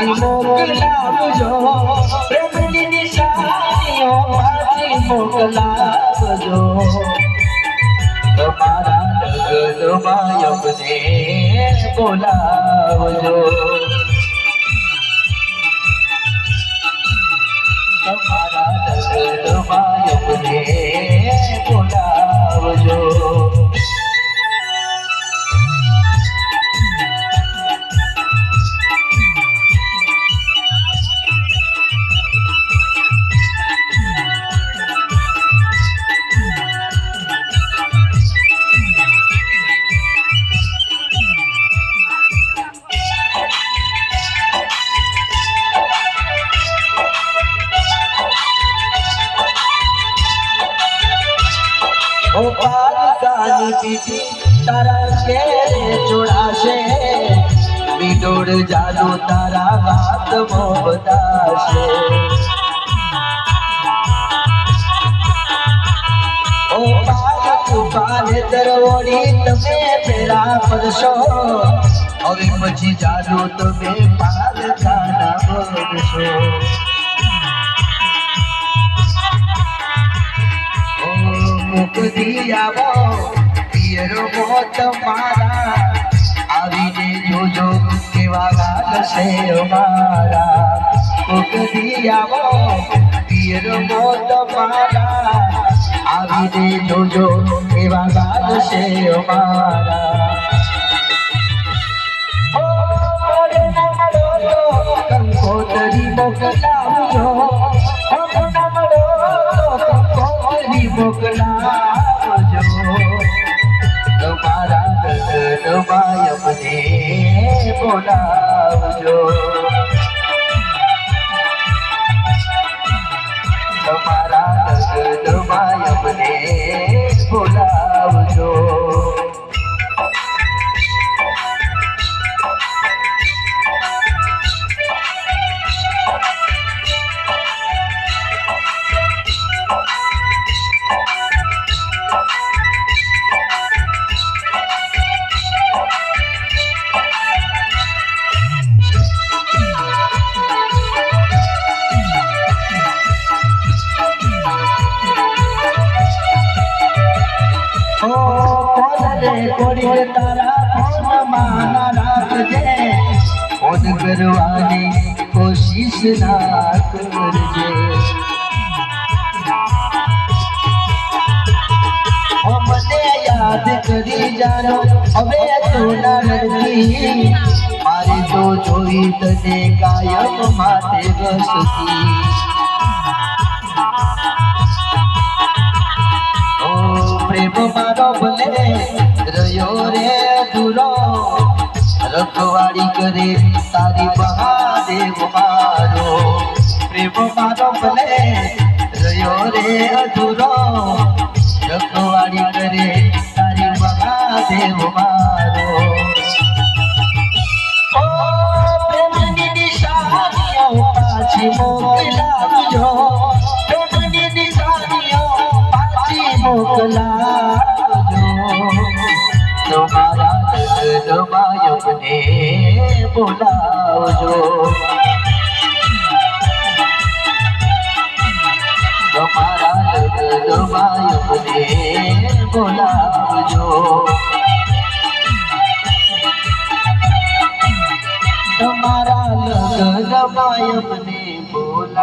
મોકલાવજો પ્રેમની નિશાનીઓ પાછી મોકલાવજો તમારા અમને બોલાવજો તમારા ઓ પારકાની પીઠી તારા શેરે જોડાશે. વિડોળ જાદુ તારા હાથમાં બતાશે ઓ પાલક પાલે દરવડી તમે પેલા પડશો હવે પછી જાદુ તમે પારકાના બનશો મુકદી આવો પિયરો મોત મારા આવીને જોજો કેવા ગાલ છે અમારા મુકદી આવો પિયરો મોત મારા આવીને જોજો કેવા ગાલ છે અમારા ઓ મોકલાવજો તમારા ગગનમાં અમને બોલાવજો કોદરે તારા ના રાખજે. ઓન કરવાની કોશિશ ના કરજે. મને યાદ કરી જાનો હવે તું ના રડતી. મારી તો જોઈ તને કાયમ માટે રસતી. રખવાડી કરે, તારી મહાદેવ મારો. પ્રેમ મારો ભલે રહ્યો રે અધૂરો. રખવાડી કરે, તારી મહાદેવ મારો. પ્રેમની નિશાનીઓ પાછી મોકલાવજો પ્રેમની નિશાનીઓ લગ્નમાં અમને બોલાવજો. તમારા લગ્નમાં અમને બોલાવજો. તમારા લગ્નમાં બોલાવજો.